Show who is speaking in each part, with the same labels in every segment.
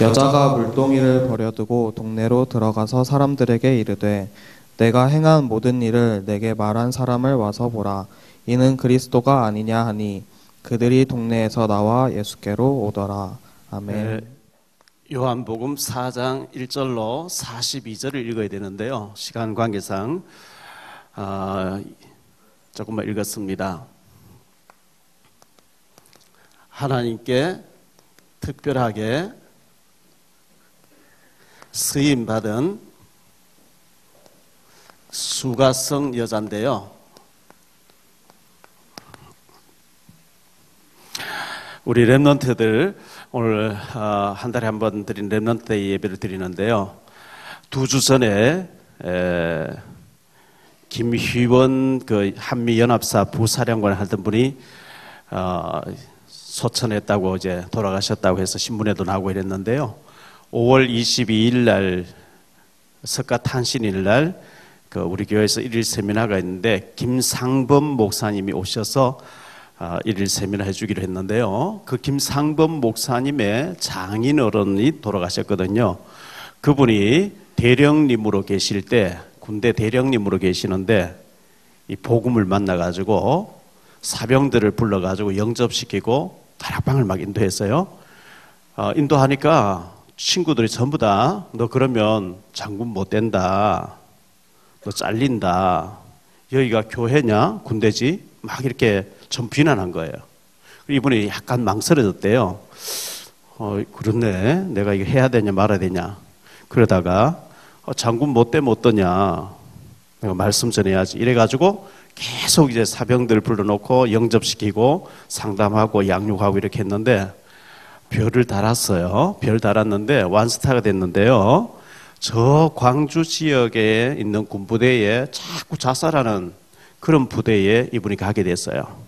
Speaker 1: 여자가 물동이를 버려두고 동네로 들어가서 사람들에게 이르되 내가 행한 모든 일을 내게 말한 사람을 와서 보라 이는 그리스도가 아니냐 하니 그들이 동네에서 나와 예수께로 오더라 아멘.
Speaker 2: 네, 요한복음 4장 1절로 42절을 읽어야 되는데요. 시간 관계상 아, 조금만 읽었습니다. 하나님께 특별하게 쓰임 받은 수가성 여자인데요. 우리 랩런트들 오늘 어, 한 달에 한 번 드린 랩런트 예배를 드리는데요. 두 주 전에 김휘원 그 한미연합사 부사령관 하던 분이 어, 소천했다고 이제 돌아가셨다고 해서 신문에도 나오고 이랬는데요. 5월 22일 날 석가 탄신일 날 그 우리 교회에서 일일 세미나가 있는데 김상범 목사님이 오셔서 아, 일일 세미나 해주기로 했는데요. 그 김상범 목사님의 장인 어른이 돌아가셨거든요. 그분이 대령님으로 계실 때 군대 대령님으로 계시는데 이 복음을 만나가지고 사병들을 불러가지고 영접시키고 다락방을 막 인도했어요. 어, 인도하니까 친구들이 전부 다 너 그러면 장군 못 된다. 너 잘린다. 여기가 교회냐? 군대지? 막 이렇게 좀 비난한 거예요. 이분이 약간 망설여졌대요. 어, 그렇네. 내가 이거 해야 되냐 말아야 되냐. 그러다가 어, 장군 못 되면 어떠냐. 내가 말씀 전해야지. 이래가지고 계속 이제 사병들 불러놓고 영접시키고 상담하고 양육하고 이렇게 했는데 별을 달았어요. 별 달았는데 완스타가 됐는데요. 저 광주 지역에 있는 군부대에 자꾸 자살하는 그런 부대에 이분이 가게 됐어요.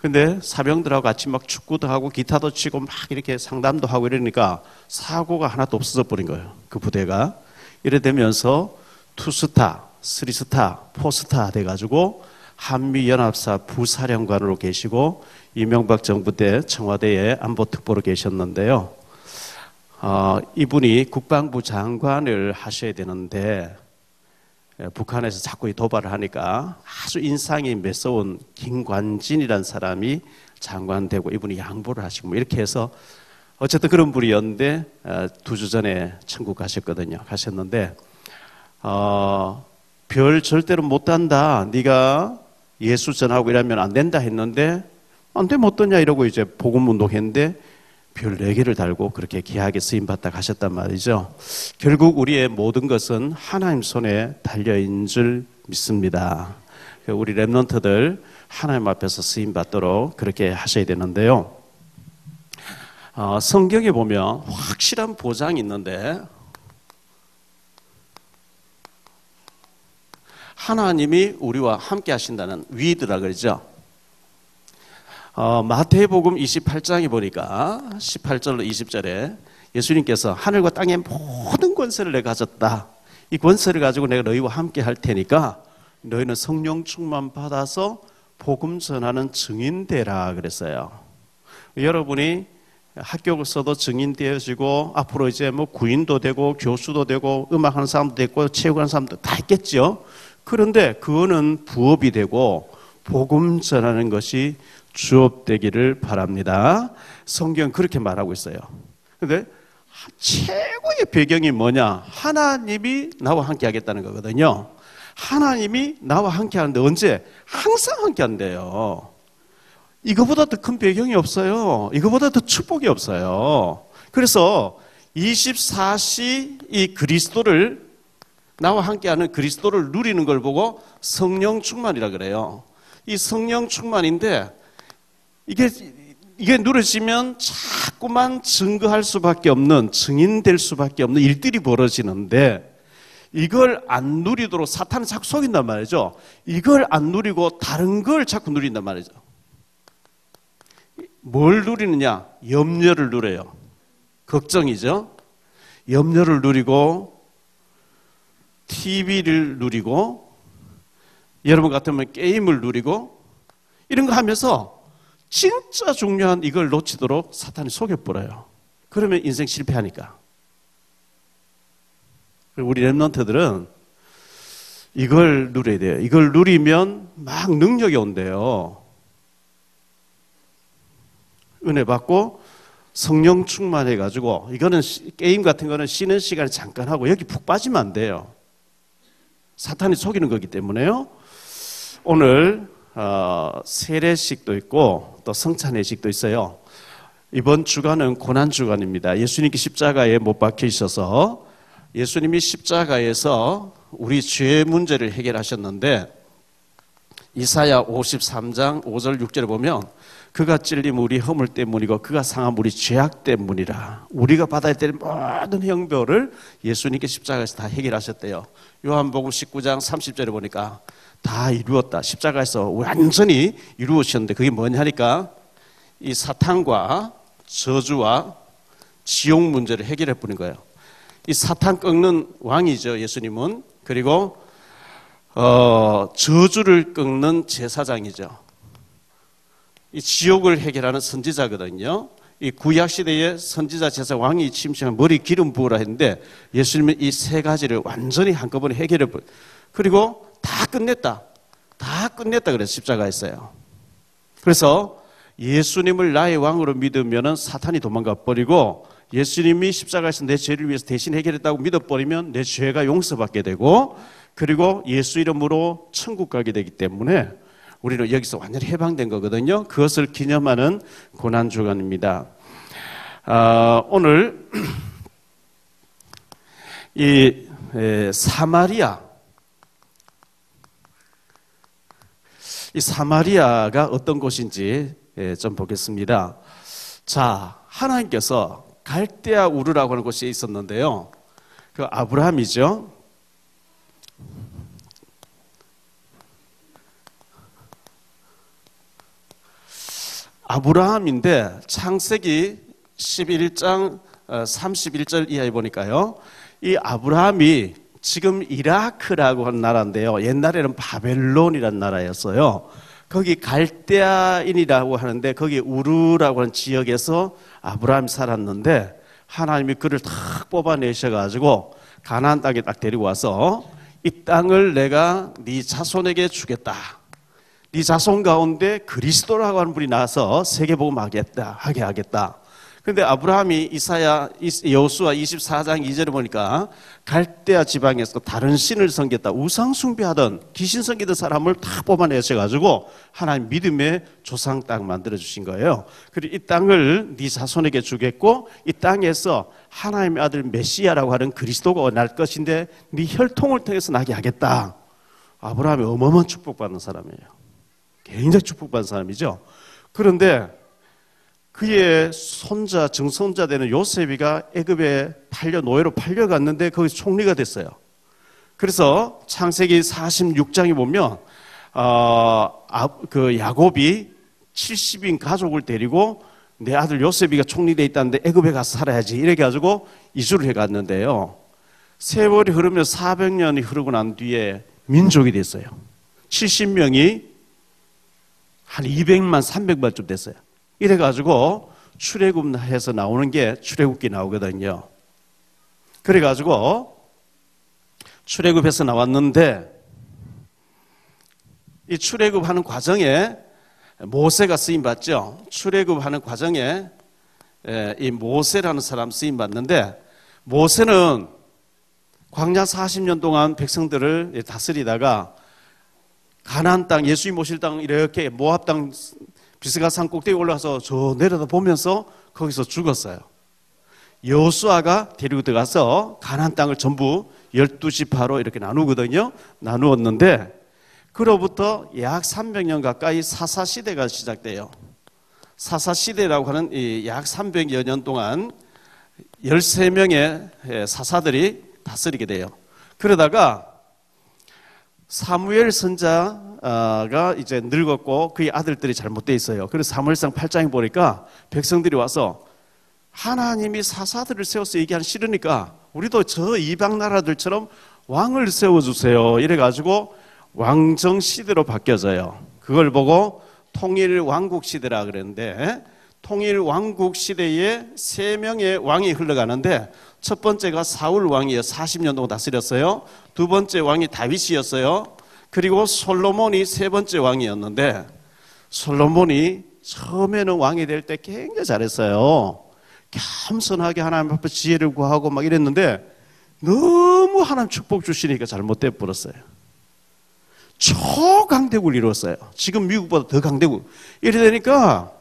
Speaker 2: 근데 사병들하고 같이 막 축구도 하고 기타도 치고 막 이렇게 상담도 하고 이러니까 사고가 하나도 없어져 버린 거예요. 그 부대가. 이래 되면서 투스타, 쓰리스타, 포스타 돼가지고 한미연합사 부사령관으로 계시고 이명박 정부 때 청와대에 안보특보로 계셨는데요. 어, 이분이 국방부 장관을 하셔야 되는데 예, 북한에서 자꾸 도발을 하니까 아주 인상이 매서운 김관진이라는 사람이 장관 되고 이분이 양보를 하시고 뭐 이렇게 해서 어쨌든 그런 분이었는데 어, 두주 전에 천국 가셨거든요. 가셨는데 어, 별 절대로 못 단다. 네가 예수 전하고 이러면 안 된다 했는데 안 되면 어떠냐 이러고 이제 복음 운동했는데 별 4개를 달고 그렇게 귀하게 쓰임받다 가셨단 말이죠. 결국 우리의 모든 것은 하나님 손에 달려있는 줄 믿습니다. 우리 랩런트들 하나님 앞에서 쓰임받도록 그렇게 하셔야 되는데요. 어, 성경에 보면 확실한 보장이 있는데 하나님이 우리와 함께 하신다는 위드라 그러죠. 어, 마태복음 28장에 보니까 18절로 20절에 예수님께서 하늘과 땅의 모든 권세를 내가 가졌다. 이 권세를 가지고 내가 너희와 함께 할 테니까 너희는 성령 충만 받아서 복음 전하는 증인 되라 그랬어요. 여러분이 학교에서도 증인 되어지고 앞으로 이제 뭐 구인도 되고 교수도 되고 음악하는 사람도 되고 체육하는 사람도 다 있겠죠. 그런데 그거는 부업이 되고 복음 전하는 것이 주업 되기를 바랍니다. 성경 그렇게 말하고 있어요. 근데 최고의 배경이 뭐냐? 하나님이 나와 함께 하겠다는 거거든요. 하나님이 나와 함께 하는데 언제? 항상 함께 한대요. 이거보다 더 큰 배경이 없어요. 이거보다 더 축복이 없어요. 그래서 24시 이 그리스도를 나와 함께하는 그리스도를 누리는 걸 보고 성령 충만이라 그래요. 이 성령 충만인데 이게 이게 누려지면 자꾸만 증거할 수밖에 없는 증인될 수밖에 없는 일들이 벌어지는데 이걸 안 누리도록 사탄은 자꾸 속인단 말이죠. 이걸 안 누리고 다른 걸 자꾸 누린단 말이죠. 뭘 누리느냐? 염려를 누려요. 걱정이죠. 염려를 누리고 TV를 누리고 여러분 같으면 게임을 누리고 이런 거 하면서 진짜 중요한 이걸 놓치도록 사탄이 속여버려요. 그러면 인생 실패하니까. 우리 랩런트들은 이걸 누려야 돼요. 이걸 누리면 막 능력이 온대요. 은혜 받고 성령 충만해가지고 이거는 게임 같은 거는 쉬는 시간에 잠깐 하고 여기 푹 빠지면 안 돼요. 사탄이 속이는 거기 때문에요. 오늘 어, 세례식도 있고 또 성찬회식도 있어요. 이번 주간은 고난 주간입니다. 예수님께 십자가에 못 있어서 예수님이 십자가에서 우리 죄 문제를 해결하셨는데 이사야 53장 5절 6절에 보면 그가 찔림 우리 허물 때문이고 그가 상함 우리 죄악 때문이라 우리가 받아야 될 모든 형벌을 예수님께 십자가에서 다 해결하셨대요. 요한복음 19장 30절에 보니까 다 이루었다. 십자가에서 완전히 이루어졌는데 그게 뭐냐니까 이 사탄과 저주와 지옥 문제를 해결해 버린 거예요. 이 사탄 꺾는 왕이죠, 예수님은. 그리고 어, 저주를 꺾는 제사장이죠. 이 지옥을 해결하는 선지자거든요. 이 구약 시대에 선지자 제사 왕이 침시한 머리 기름 부으라 했는데 예수님은 이 세 가지를 완전히 한꺼번에 해결해 버 그리고 다 끝냈다. 다 끝냈다 그래서 십자가했어요. 그래서 예수님을 나의 왕으로 믿으면 사탄이 도망가 버리고 예수님이 십자가에서 내 죄를 위해서 대신 해결했다고 믿어버리면 내 죄가 용서받게 되고 그리고 예수 이름으로 천국 가게 되기 때문에 우리는 여기서 완전히 해방된 거거든요. 그것을 기념하는 고난 주간입니다. 아, 오늘 이 에, 사마리아 이 사마리아가 어떤 곳인지 에, 좀 보겠습니다. 자, 하나님께서 갈대아 우르라고 하는 곳이 있었는데요. 그 아브라함이죠. 아브라함인데 창세기 11장 31절 어, 이하에 보니까요. 이 아브라함이 지금 이라크라고 하는 나라인데요. 옛날에는 바벨론이라는 나라였어요. 거기 갈대아인이라고 하는데 거기 우르라고 하는 지역에서 아브라함이 살았는데 하나님이 그를 탁 뽑아내셔 가지고 가나안 땅에 딱 데리고 와서 이 땅을 내가 네 자손에게 주겠다. 네 자손 가운데 그리스도라고 하는 분이 나와서 세계복음 하겠다 하게 하겠다. 근데 아브라함이 이사야 여수와 24장 2절에 보니까 갈대아 지방에서 다른 신을 섬겼다. 우상 숭배하던 귀신 섬기던 사람을 다 뽑아내셔 가지고 하나님 믿음의 조상 땅 만들어 주신 거예요. 그리고 이 땅을 네 자손에게 주겠고 이 땅에서 하나님의 아들 메시아라고 하는 그리스도가 날 것인데 네 혈통을 통해서 나게 하겠다. 아브라함이 어마어마한 축복받는 사람이에요. 굉장히 축복받은 사람이죠. 그런데 그의 손자 증손자 되는 요셉이가 애굽에 팔려 노예로 팔려갔는데 거기서 총리가 됐어요. 그래서 창세기 46장에 보면 어, 아, 그 야곱이 70인 가족을 데리고 내 아들 요셉이가 총리돼 있다는데 애굽에 가서 살아야지 이래 가지고 이주를 해 갔는데요. 세월이 흐르며 400년이 흐르고 난 뒤에 민족이 됐어요. 70명이 한 200만 300만쯤 됐어요. 이래가지고 출애굽해서 나오는 게 출애굽기 나오거든요. 그래가지고 출애굽해서 나왔는데 이 출애굽하는 과정에 모세가 쓰임 받죠. 출애굽하는 과정에 이 모세라는 사람 쓰임 받는데 모세는 광야 40년 동안 백성들을 다스리다가 가나안 땅, 예수님 모실 땅 이렇게 모압 땅 비스가 산 꼭대기 올라가서 저 내려다 보면서 거기서 죽었어요. 여수아가 데리고 들어가서 가난 땅을 전부 12지파로 이렇게 나누거든요. 나누었는데 그로부터 약 300년 가까이 사사 시대가 시작돼요. 사사 시대라고 하는 약 300여 년 동안 13명의 사사들이 다스리게 돼요. 그러다가 사무엘 선자가 이제 늙었고 그의 아들들이 잘못돼 있어요. 그래서 사무엘상 8장에 보니까 백성들이 와서 하나님이 사사들을 세워서 얘기하는 싫으니까 우리도 저 이방 나라들처럼 왕을 세워주세요. 이래가지고 왕정 시대로 바뀌어져요. 그걸 보고 통일 왕국 시대라 그랬는데 통일 왕국 시대에 세 명의 왕이 흘러가는데 첫 번째가 사울 왕이요 40년 동안 다스렸어요. 두 번째 왕이 다윗이었어요. 그리고 솔로몬이 세 번째 왕이었는데 솔로몬이 처음에는 왕이 될 때 굉장히 잘했어요. 겸손하게 하나님 앞에 지혜를 구하고 막 이랬는데 너무 하나님 축복 주시니까 잘못돼 버렸어요. 초강대국을 이뤘어요. 지금 미국보다 더 강대국. 이래 되니까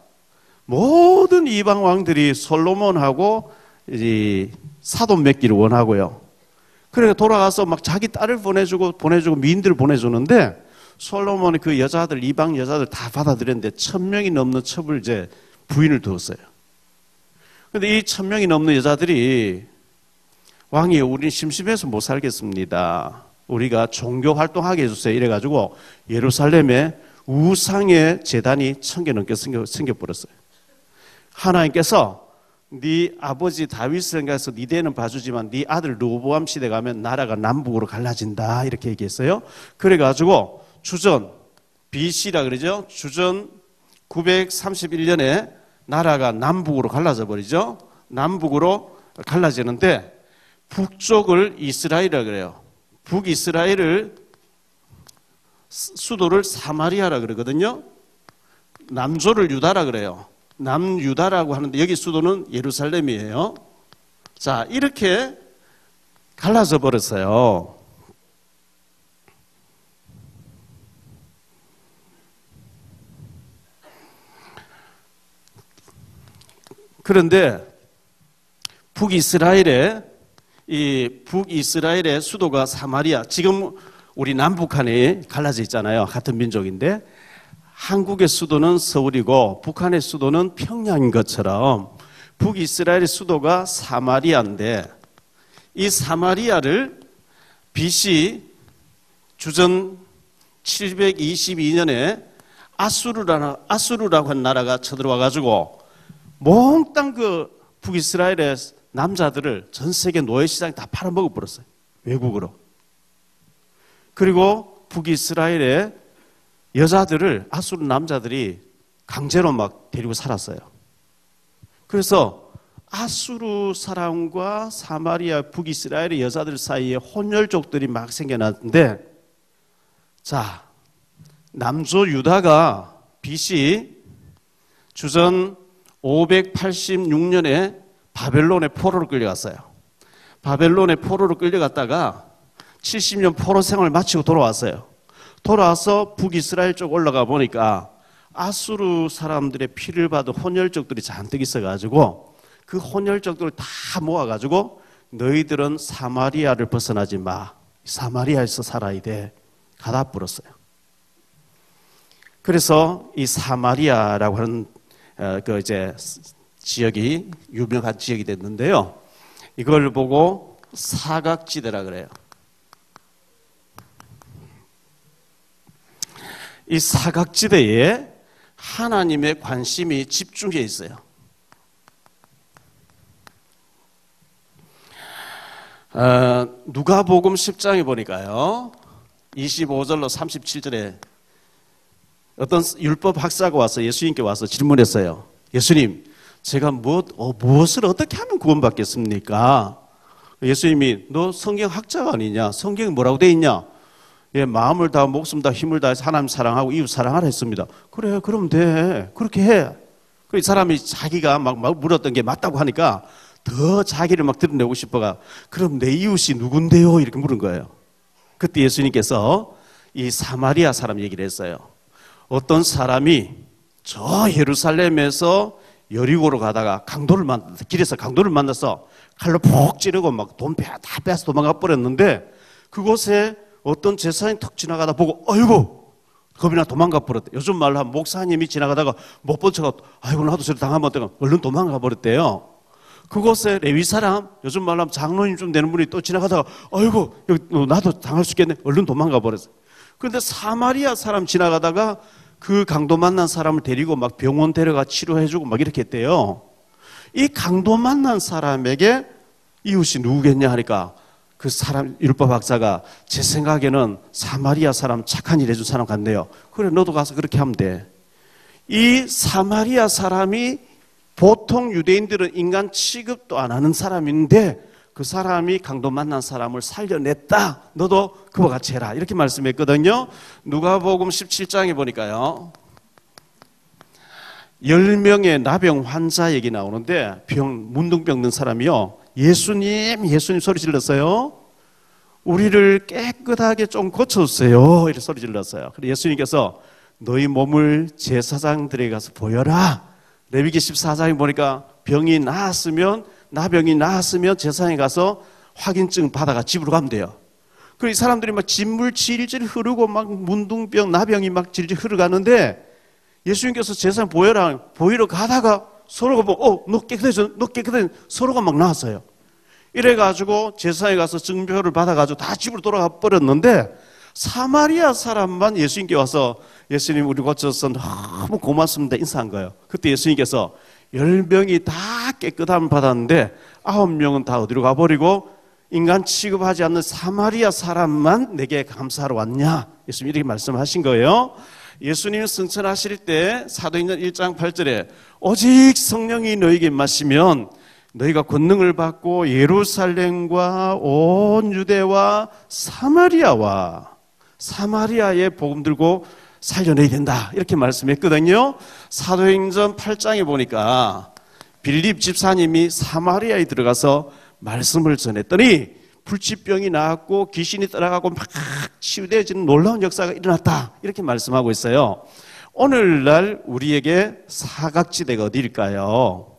Speaker 2: 모든 이방 왕들이 솔로몬하고 이 사돈 맺기를 원하고요. 그러니까 돌아가서 막 자기 딸을 보내주고 보내주고 미인들을 보내주는데 솔로몬이 그 여자들 이방 여자들 다 받아들였는데 천 명이 넘는 첩을 이제 부인을 두었어요. 근데 이 천 명이 넘는 여자들이 왕이 우리는 심심해서 못 살겠습니다. 우리가 종교 활동하게 해주세요. 이래가지고 예루살렘에 우상의 재단이 천 개 넘게 생겨, 생겨버렸어요. 하나님께서 네 아버지 다윗을 생각해서 네 대는 봐주지만 네 아들 로보암 시대 가면 나라가 남북으로 갈라진다 이렇게 얘기했어요. 그래가지고 주전 BC라 그러죠. 주전 931년에 나라가 남북으로 갈라져 버리죠. 남북으로 갈라지는데 북쪽을 이스라엘이라 그래요. 북이스라엘을 수도를 사마리아라 그러거든요. 남조를 유다라 그래요. 남유다라고 하는데 여기 수도는 예루살렘이에요. 자, 이렇게 갈라져 버렸어요. 그런데 북이스라엘의 이 북이스라엘의 수도가 사마리아 지금 우리 남북한이 갈라져 있잖아요. 같은 민족인데 한국의 수도는 서울이고 북한의 수도는 평양인 것처럼 북이스라엘의 수도가 사마리아인데 이 사마리아를 BC 주전 722년에 아수르라는 아수르라고 한 나라가 쳐들어와 가지고 몽땅 그 북이스라엘의 남자들을 전 세계 노예 시장에 다 팔아먹어 버렸어요. 외국으로. 그리고 북이스라엘의 여자들을 아수르 남자들이 강제로 막 데리고 살았어요. 그래서 아수르 사람과 사마리아 북이스라엘의 여자들 사이에 혼혈족들이 막 생겨났는데 자 남조 유다가 BC 주전 586년에 바벨론의 포로로 끌려갔어요. 바벨론의 포로로 끌려갔다가 70년 포로 생활을 마치고 돌아왔어요. 돌아와서 북이스라엘 쪽 올라가 보니까 아수르 사람들의 피를 받은 혼혈족들이 잔뜩 있어가지고 그 혼혈족들을 다 모아가지고 너희들은 사마리아를 벗어나지 마. 사마리아에서 살아야 돼. 가다 불었어요. 그래서 이 사마리아라고 하는 어, 그 이제 지역이 유명한 지역이 됐는데요. 이걸 보고 사각지대라 그래요. 이 사각지대에 하나님의 관심이 집중해 있어요. 어, 누가복음 10장에 보니까요. 25절로 37절에 어떤 율법 학사가 와서 예수님께 와서 질문했어요. 예수님, 제가 무엇, 어, 무엇을 어떻게 하면 구원받겠습니까? 예수님이 너 성경 학자가 아니냐? 성경에 뭐라고 돼 있냐? 예, 마음을 다 목숨 다 힘을 다해서 하나님 사랑하고 이웃 사랑하라 했습니다. 그래, 그럼 돼. 그렇게 해. 그 사람이 자기가 막, 막 물었던 게 맞다고 하니까 더 자기를 막 드러내고 싶어가 그럼 내 이웃이 누군데요? 이렇게 물은 거예요. 그때 예수님께서 이 사마리아 사람 얘기를 했어요. 어떤 사람이 저 예루살렘에서 여리고로 가다가 강도를 만 길에서 강도를 만나서 칼로 푹 찌르고 막 돈 다 빼앗아 도망가 버렸는데 그곳에 어떤 제사장이 턱 지나가다 보고 아이고 겁이나 도망가 버렸대. 요즘 말로 한 목사님이 지나가다가 못 본 척하고 아이고 나도 저를 당하면 어떡하 얼른 도망가 버렸대요. 그곳에 레위 사람 요즘 말로 하면 장로님 좀 되는 분이 또 지나가다가 아이고 나도 당할 수 있겠네. 얼른 도망가 버렸어. 그런데 사마리아 사람 지나가다가 그 강도 만난 사람을 데리고 막 병원 데려가 치료해주고 막 이렇게 했대요. 이 강도 만난 사람에게 이웃이 누구겠냐 하니까 그 사람 율법 학자가 제 생각에는 사마리아 사람 착한 일 해준 사람 같네요. 그래 너도 가서 그렇게 하면 돼. 이 사마리아 사람이 보통 유대인들은 인간 취급도 안 하는 사람인데 그 사람이 강도 만난 사람을 살려냈다. 너도 그와 같이 해라. 이렇게 말씀했거든요. 누가복음 17장에 보니까요. 10명의 나병 환자 얘기 나오는데 병 문둥병 든 사람이요. 예수님, 예수님 소리 질렀어요. 우리를 깨끗하게 좀 고쳐주세요. 이렇게 소리 질렀어요. 그래서 예수님께서 너희 몸을 제사장들에게 가서 보여라. 레위기 14장에 보니까 병이 나았으면 나병이 나았으면 제사장에 가서 확인증 받아가 집으로 가면 돼요. 그리고 이 사람들이 막 진물 질질 흐르고 막 문둥병, 나병이 막 질질 흐르가는데 예수님께서 제사장 보여라, 보이러 가다가 서로가 뭐, 어, 너 깨끗해져, 너 깨끗해, 서로가 막 나왔어요. 이래가지고 제사에 가서 증표를 받아가지고 다 집으로 돌아가 버렸는데 사마리아 사람만 예수님께 와서 예수님 우리 고쳐서 너무 고맙습니다 인사한 거예요. 그때 예수님께서 열 명이 다 깨끗함을 받았는데 아홉 명은 다 어디로 가버리고 인간 취급하지 않는 사마리아 사람만 내게 감사하러 왔냐? 예수님 이렇게 말씀하신 거예요. 예수님 승천하실 때 사도행전 1장 8절에 오직 성령이 너에게 마시면 너희가 권능을 받고 예루살렘과 온 유대와 사마리아와 사마리아에 복음 들고 살려내야 된다. 이렇게 말씀했거든요. 사도행전 8장에 보니까 빌립 집사님이 사마리아에 들어가서 말씀을 전했더니 불치병이 나았고 귀신이 떠나가고 막 치유되어지는 놀라운 역사가 일어났다. 이렇게 말씀하고 있어요. 오늘날 우리에게 사각지대가 어디일까요?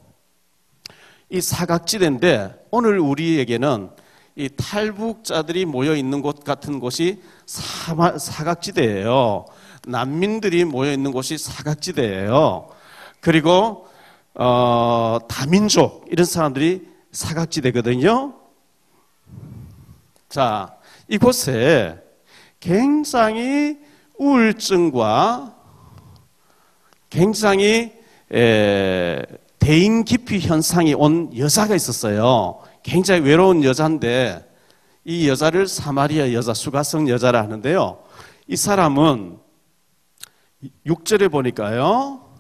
Speaker 2: 이 사각지대인데 오늘 우리에게는 이 탈북자들이 모여 있는 곳 같은 곳이 사마, 사각지대예요. 난민들이 모여 있는 곳이 사각지대예요. 그리고 어, 다민족 이런 사람들이 사각지대거든요. 자, 이곳에 굉장히 우울증과 굉장히 에, 대인 기피 현상이 온 여자가 있었어요. 굉장히 외로운 여자인데 이 여자를 사마리아 여자, 수가성 여자라 하는데요. 이 사람은 6절에 보니까요.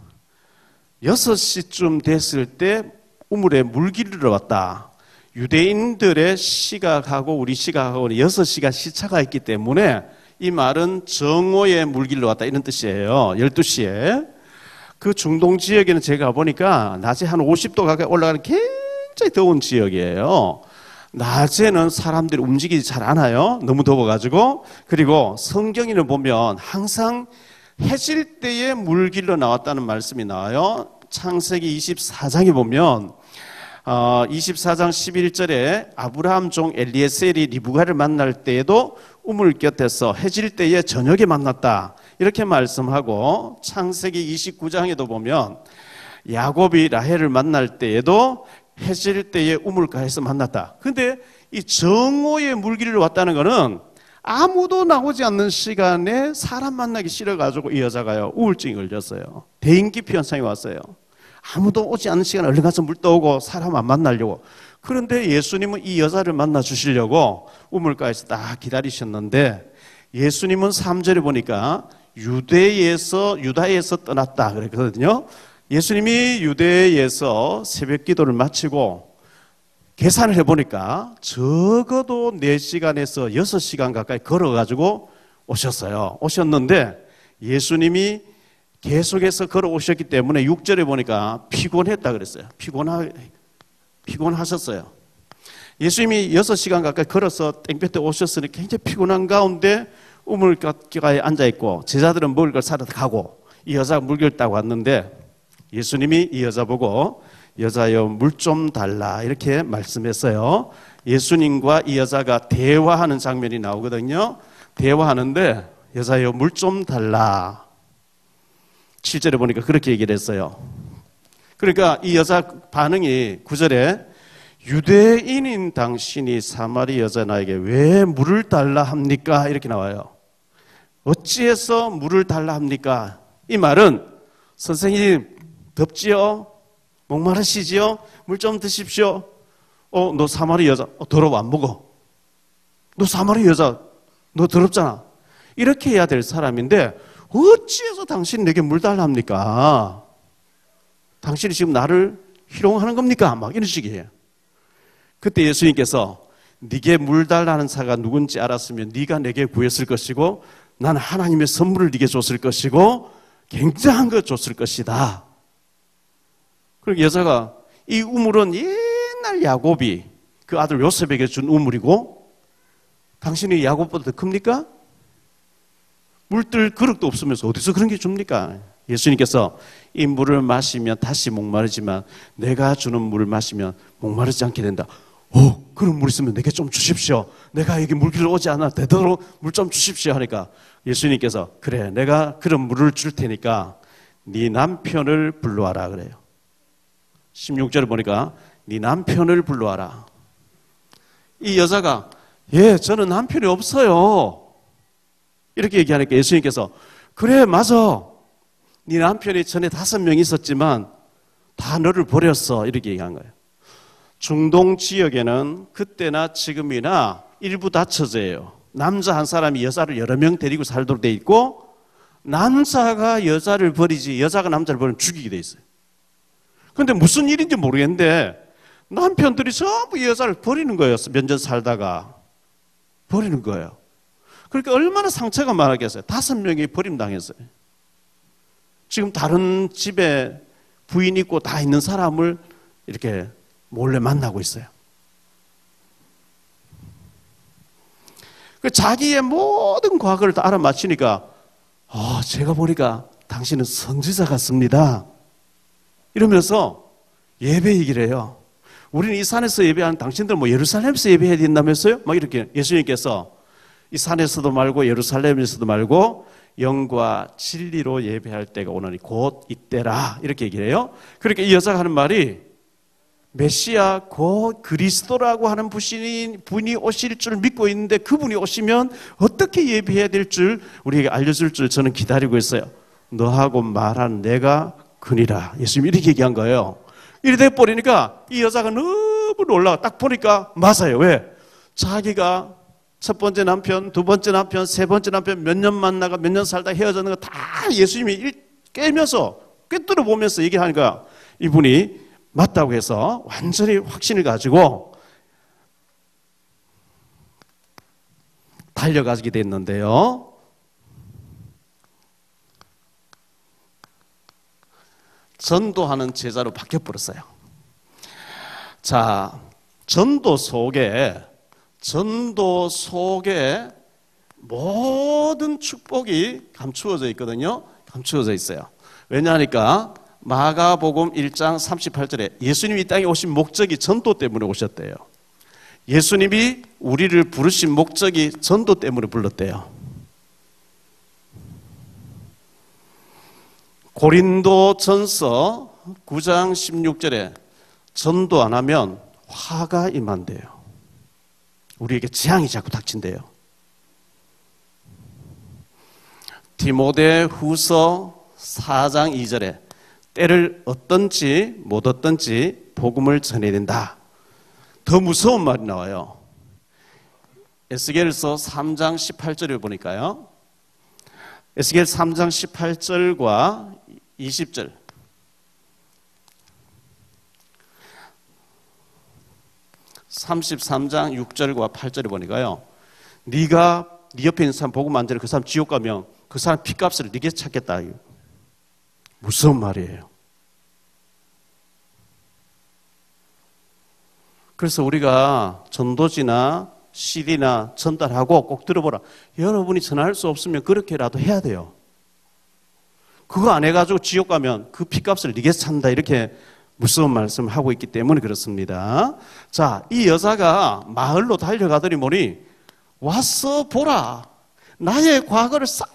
Speaker 2: 6시쯤 됐을 때 우물에 물기를 왔다. 유대인들의 시각하고 우리 시각하고 6시간 시차가 있기 때문에 이 말은 정오에 물길로 왔다 이런 뜻이에요. 12시에. 그 중동 지역에는 제가 보니까 낮에 한 50도 가까이 올라가는 굉장히 더운 지역이에요. 낮에는 사람들이 움직이지 잘 않아요. 너무 더워가지고. 그리고 성경에는 보면 항상 해질 때에 물길로 나왔다는 말씀이 나와요. 창세기 24장에 보면 어, 24장 11절에 아브라함 종 엘리에셀이 리브가를 만날 때에도 우물 곁에서 해질 때에 저녁에 만났다. 이렇게 말씀하고 창세기 29장에도 보면 야곱이 라헬을 만날 때에도 해질 때에 우물가에서 만났다. 근데 이 정오의 물길을 왔다는 것은 아무도 나오지 않는 시간에 사람 만나기 싫어가지고 이 여자가요 우울증이 걸렸어요. 대인기피 현상이 왔어요. 아무도 오지 않는 시간에 얼른 가서 물 떠오고 사람 안 만나려고. 그런데 예수님은 이 여자를 만나 주시려고 우물가에서 딱 기다리셨는데 예수님은 3절에 보니까 유대에서 유다에서 떠났다 그랬거든요. 예수님이 유대에서 새벽 기도를 마치고 계산을 해보니까 적어도 4시간에서 6시간 가까이 걸어가지고 오셨어요. 오셨는데 예수님이 계속해서 걸어오셨기 때문에 6절에 보니까 피곤했다 그랬어요. 피곤하, 피곤하셨어요. 예수님이 6시간 가까이 걸어서 땡볕에 오셨으니 굉장히 피곤한 가운데 우물가에 앉아있고 제자들은 먹을 걸 사러 가고 이 여자가 물결 따고 왔는데 예수님이 이 여자 보고 여자여 물 좀 달라 이렇게 말씀했어요. 예수님과 이 여자가 대화하는 장면이 나오거든요. 대화하는데 여자여 물 좀 달라. 7절에 보니까 그렇게 얘기를 했어요. 그러니까 이 여자 반응이 9절에 유대인인 당신이 사마리 여자 나에게 왜 물을 달라 합니까? 이렇게 나와요. 어찌해서 물을 달라 합니까? 이 말은 선생님 덥지요? 목마르시지요? 물 좀 드십시오. 어, 너 사마리 여자, 어, 더러워 안 먹어. 너 사마리 여자, 너 더럽잖아. 이렇게 해야 될 사람인데 어찌해서 당신 내게 물 달랍니까? 당신이 지금 나를 희롱하는 겁니까? 막 이런 식이에요. 그때 예수님께서 네게 물 달라는 사가 누군지 알았으면 네가 내게 구했을 것이고 나는 하나님의 선물을 네게 줬을 것이고 굉장한 것 줬을 것이다. 그리고 여자가 이 우물은 옛날 야곱이 그 아들 요셉에게 준 우물이고 당신이 야곱보다 더 큽니까? 물들 그릇도 없으면서 어디서 그런 게 줍니까? 예수님께서 이 물을 마시면 다시 목마르지만 내가 주는 물을 마시면 목마르지 않게 된다. 오, 그런 물 있으면 내게 좀 주십시오. 내가 여기 물길을 오지 않아 되도록 물 좀 주십시오 하니까 예수님께서 그래 내가 그런 물을 줄 테니까 네 남편을 불러와라 그래요. 16절을 보니까 네 남편을 불러와라. 이 여자가 예 저는 남편이 없어요. 이렇게 얘기하니까 예수님께서 그래 맞아. 네 남편이 전에 다섯 명 있었지만 다 너를 버렸어. 이렇게 얘기한 거예요. 중동 지역에는 그때나 지금이나 일부 다처제예요. 남자 한 사람이 여자를 여러 명 데리고 살도록 돼 있고 남자가 여자를 버리지 여자가 남자를 버리면 죽이게 돼 있어요. 근데 무슨 일인지 모르겠는데 남편들이 전부 여자를 버리는 거예요. 면전 살다가 버리는 거예요. 그러니까 얼마나 상처가 많았겠어요. 다섯 명이 버림당했어요. 지금 다른 집에 부인 있고 다 있는 사람을 이렇게 몰래 만나고 있어요. 그 자기의 모든 과거를 다 알아맞히니까, 아, 제가 보니까 당신은 선지자 같습니다. 이러면서 예배 얘기를 해요. 우리는 이 산에서 예배하는 당신들 뭐 예루살렘에서 예배해야 된다면서요? 막 이렇게 예수님께서 이 산에서도 말고 예루살렘에서도 말고 영과 진리로 예배할 때가 오느니 곧 이때라 이렇게 얘기를 해요. 그러니까 이 여자가 하는 말이 메시아 곧 그리스도라고 하는 분이, 분이 오실 줄 믿고 있는데 그분이 오시면 어떻게 예배해야 될 줄 우리에게 알려줄 줄 저는 기다리고 있어요. 너하고 말한 내가 그니라. 예수님이 이렇게 얘기한 거예요. 이래 돼버리니까 이 여자가 너무 놀라워. 딱 보니까 맞아요. 왜? 자기가 첫 번째 남편, 두 번째 남편, 세 번째 남편 몇 년 만나가 몇 년 살다 헤어졌는 거 다 예수님이 깨면서 꿰뚫어 보면서 얘기하니까 이분이 맞다고 해서 완전히 확신을 가지고 달려가게 됐는데요. 전도하는 제자로 바뀌어버렸어요. 자, 전도 속에 전도 속에 모든 축복이 감추어져 있거든요. 감추어져 있어요. 왜냐하니까 마가복음 1장 38절에 예수님이 이 땅에 오신 목적이 전도 때문에 오셨대요. 예수님이 우리를 부르신 목적이 전도 때문에 불렀대요. 고린도 전서 9장 16절에 전도 안 하면 화가 임한대요. 우리에게 재앙이 자꾸 닥친대요. 디모데 후서 4장 2절에 때를 어떤지 못 어떤지 복음을 전해야 된다. 더 무서운 말이 나와요. 에스겔서 3장 18절을 보니까요. 에스겔 3장 18절과 20절 33장 6절과 8절에 보니까요. 네가 네 옆에 있는 사람 보고 안 되는 그 사람 지옥 가면 그 사람 피값을 네게 찾겠다. 무서운 말이에요. 그래서 우리가 전도지나 CD나 전달하고 꼭 들어보라. 여러분이 전할 수 없으면 그렇게라도 해야 돼요. 그거 안 해가지고 지옥 가면 그 피값을 네게 찬다. 이렇게 무서운 말씀을 하고 있기 때문에 그렇습니다. 자, 이 여자가 마을로 달려가더니 뭐니 와서 보라. 나의 과거를 싹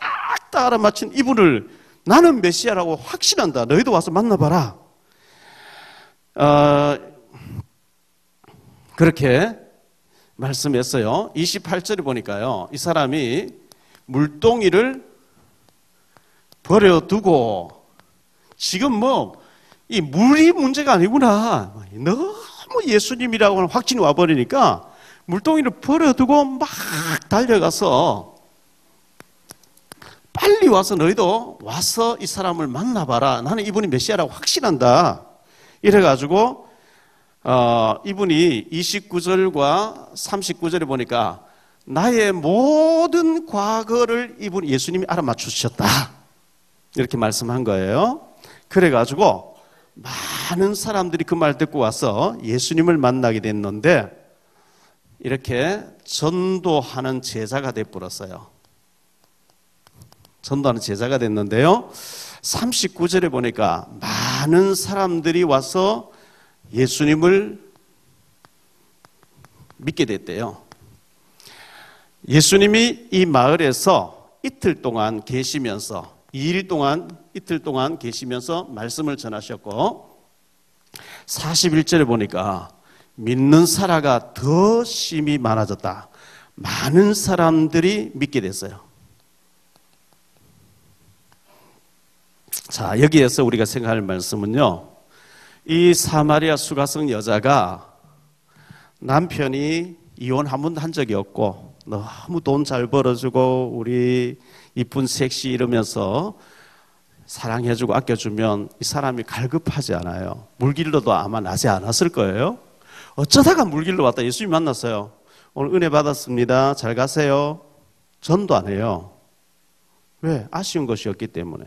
Speaker 2: 다 알아맞힌 이분을 나는 메시아라고 확신한다. 너희도 와서 만나봐라. 어, 그렇게 말씀했어요. 28절에 보니까요. 이 사람이 물동이를 버려두고 지금 뭐 이 물이 문제가 아니구나. 너무 예수님이라고 하는 확신이 와버리니까 물동이를 버려두고 막 달려가서 빨리 와서 너희도 와서 이 사람을 만나봐라. 나는 이분이 메시아라고 확신한다. 이래가지고 어, 이분이 29절과 39절에 보니까 나의 모든 과거를 이분 예수님이 알아맞추셨다. 이렇게 말씀한 거예요. 그래가지고 많은 사람들이 그 말 듣고 와서 예수님을 만나게 됐는데 이렇게 전도하는 제자가 돼버렸어요. 전도하는 제자가 됐는데요. 39절에 보니까 많은 사람들이 와서 예수님을 믿게 됐대요. 예수님이 이 마을에서 이틀 동안 계시면서 2일 동안 이틀 동안 계시면서 말씀을 전하셨고 41절에 보니까 믿는 사라가 더 심히 많아졌다. 많은 사람들이 믿게 됐어요. 자, 여기에서 우리가 생각할 말씀은요. 이 사마리아 수가성 여자가 남편이 이혼 한 번도 한 적이 없고 너무 돈 잘 벌어주고 우리 이쁜 섹시 이러면서 사랑해주고 아껴주면 이 사람이 갈급하지 않아요. 물길로도 아마 나지 않았을 거예요. 어쩌다가 물길로 왔다 예수님 만났어요. 오늘 은혜 받았습니다. 잘 가세요. 전도 안 해요. 왜? 아쉬운 것이었기 때문에.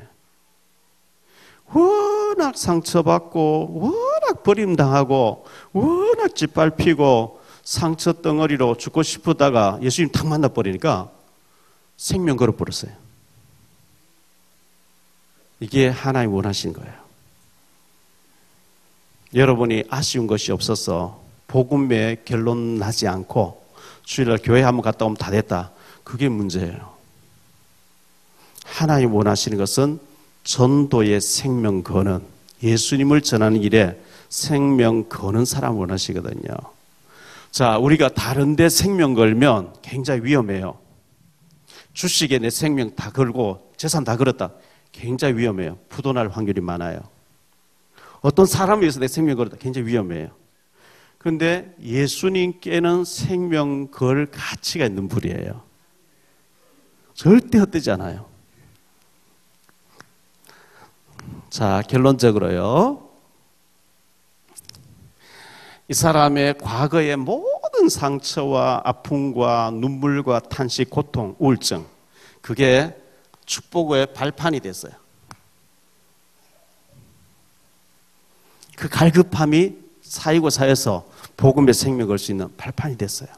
Speaker 2: 워낙 상처받고, 워낙 버림당하고, 워낙 짓밟히고, 상처 덩어리로 죽고 싶었다가 예수님 탁 만나버리니까 생명 걸어버렸어요. 이게 하나님 원하신 거예요. 여러분이 아쉬운 것이 없어서 복음에 결론 나지 않고 주일날 교회 한번 갔다 오면 다 됐다. 그게 문제예요. 하나님 원하시는 것은 전도의 생명 거는 예수님을 전하는 일에 생명 거는 사람 원하시거든요. 자, 우리가 다른데 생명 걸면 굉장히 위험해요. 주식에 내 생명 다 걸고 재산 다 걸었다. 굉장히 위험해요. 부도날 확률이 많아요. 어떤 사람을 위해서 내 생명 걸었다. 굉장히 위험해요. 그런데 예수님께는 생명 걸 가치가 있는 분이에요. 절대 헛되지 않아요. 자, 결론적으로요. 이 사람의 과거의 모든 상처와 아픔과 눈물과 탄식, 고통, 우울증, 그게 축복의 발판이 됐어요. 그 갈급함이 사이고 사여서 복음의 생명 걸 수 있는 발판이 됐어요.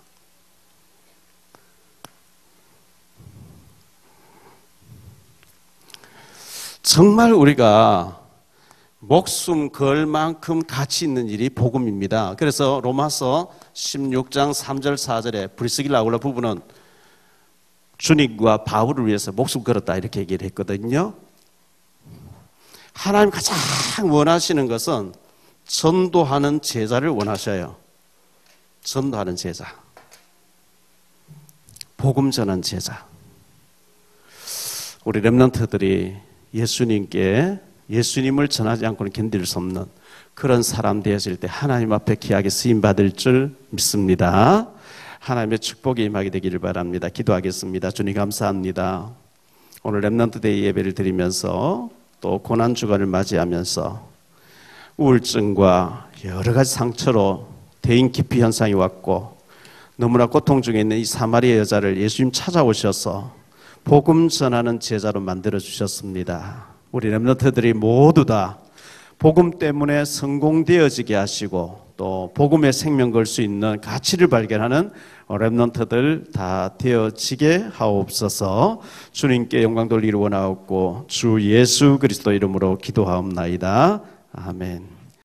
Speaker 2: 정말 우리가 목숨 걸 만큼 가치 있는 일이 복음입니다. 그래서 로마서 16장 3절 4절에 브리스길라 아울라 부부는 주님과 바울을 위해서 목숨 걸었다 이렇게 얘기를 했거든요. 하나님 가장 원하시는 것은 전도하는 제자를 원하셔요. 전도하는 제자. 복음 전한 제자. 우리 랩런트들이 예수님께 예수님을 전하지 않고는 견딜 수 없는 그런 사람 되어질 때 하나님 앞에 귀하게 쓰임 받을 줄 믿습니다. 하나님의 축복이 임하게 되기를 바랍니다. 기도하겠습니다. 주님 감사합니다. 오늘 랩런트 데이 예배를 드리면서 또 고난 주간을 맞이하면서 우울증과 여러 가지 상처로 대인 기피 현상이 왔고 너무나 고통 중에 있는 이 사마리아 여자를 예수님 찾아오셔서 복음 전하는 제자로 만들어 주셨습니다. 우리 렘너트들이 모두 다 복음 때문에 성공되어지게 하시고 또 복음의 생명 걸 수 있는 가치를 발견하는 렘넌트들 다 되어지게 하옵소서 주님께 영광 돌리기를 원하옵고 주 예수 그리스도 이름으로 기도하옵나이다. 아멘.